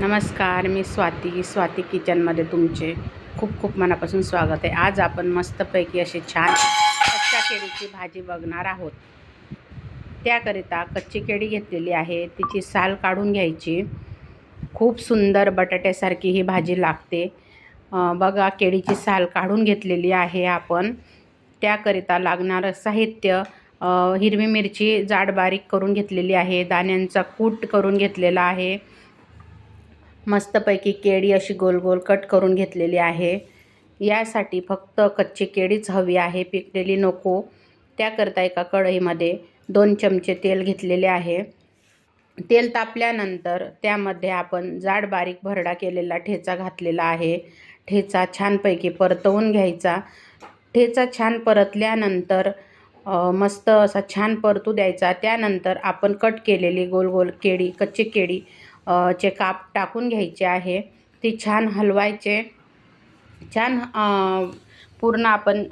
नमस्कार मी स्वाती स्वाती किचनमध्ये तुमचे खूप खूप मनापासून स्वागत आहे. आज आपण मस्तपैकी अशी छान कच्च्या केळीची भाजी बघणार आहोत. त्याकरिता कच्ची केळी घेतलेली आहे. तिची साल काढून घ्यायची. खूप सुंदर बटाट्यासारखी ही भाजी लागते. बघा केळीची साल काढून घेतलेली आहे आपण. त्याकरिता लागणारं साहित्य हिरवी मिरची जाड बारीक करून घेतलेली आहे. दाण्यांचा कूट करून घेतलेला आहे. मस्तपैकी केळी अशी गोल गोल कट करून घेतलेली आहे. यासाठी फक्त कच्ची केळीच हवी आहे. पिकलेली नको. त्याकरता एका कढईमध्ये दोन चमचे तेल घेतलेले आहे. तेल तापल्यानंतर त्यामध्ये आपण जाड बारीक भरडा केलेला ठेचा घातलेला आहे. ठेचा छानपैकी परतवून घ्यायचा. ठेचा छान परतल्यानंतर मस्त असा छान परतू द्यायचा. त्यानंतर आपण कट केलेली गोल गोल केळी कच्ची केळी चे काप टाकून घ्यायचे आहे ते छान हलवायचे. छान पूर्ण आपण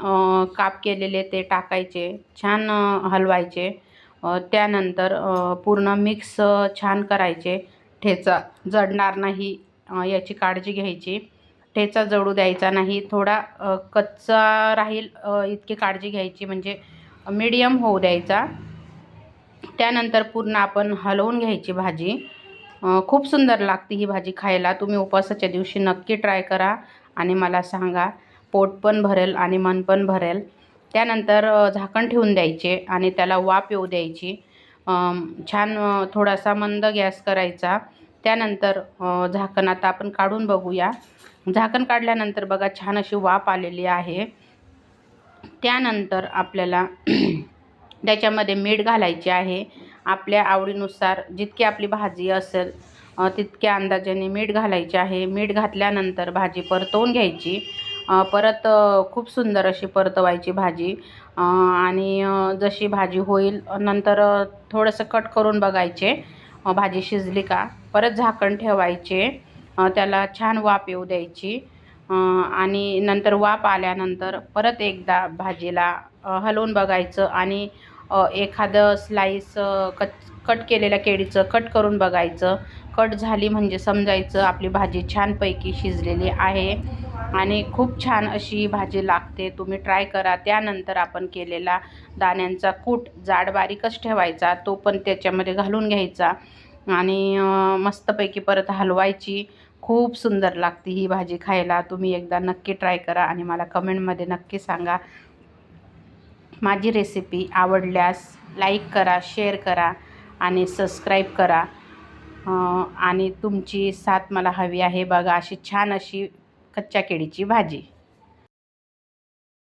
काप केलेले ते टाकायचे छान हलवायचे. त्यानंतर पूर्ण मिक्स छान करायचे. ठेचा जडणार नाही याची काळजी घ्यायची. ठेचा जळू द्यायचा नाही थोडा कच्चा राहील इतकी काळजी घ्यायची म्हणजे मीडियम होऊ द्यायचा. त्यानंतर पूर्ण आपण हलवून घ्यायची भाजी. खूप सुंदर लागते ही भाजी खायला. तुम्ही उपवासाच्या दिवशी नक्की ट्राय करा आणि मला सांगा. पोट पण भरेल आणि मन पण भरेल. त्यानंतर झाकण ठेवून द्यायचे आणि त्याला वाफ येऊ द्यायची. छान थोडासा मंद गॅस करायचा. त्यानंतर झाकण आता आपण काढून बघूया. झाकण काढल्यानंतर बघा छान अशी वाफ आलेली आहे. त्यानंतर आपल्याला त्याच्यामध्ये मीठ घालायचे आहे. आपल्या आवडीनुसार जितकी आपली भाजी असेल तितक्या अंदाजाने मीठ घालायचे आहे. मीठ घातल्यानंतर भाजी परतवून घ्यायची. परत खूप सुंदर अशी परतवायची भाजी. आणि जशी भाजी होईल नंतर थोडंसं कट करून बघायचे भाजी शिजली का. परत झाकण ठेवायचे त्याला छान वाफ येऊ द्यायची. आणि नंतर वाफ आल्यानंतर परत एकदा भाजीला हलवून बघायचं आणि एखादं स्लाईस कच कट केलेल्या केळीचं कट करून बघायचं. कट झाली म्हणजे समजायचं आपली भाजी छानपैकी शिजलेली आहे आणि खूप छान अशी भाजी लागते. तुम्ही ट्राय करा. त्यानंतर आपण केलेला दाण्यांचा कूट जाड बारीकच ठेवायचा. तो पण त्याच्यामध्ये घालून घ्यायचा आणि मस्तपैकी परत हलवायची. खूप सुंदर लागते ही भाजी खायला. तुम्ही एकदा नक्की ट्राय करा आणि मला कमेंटमध्ये नक्की सांगा. माझी रेसिपी आवडल्यास लाईक करा शेअर करा आणि सबस्क्राईब करा. आणि तुमची साथ मला हवी आहे. बघा अशी छान अशी कच्च्या केळीची भाजी.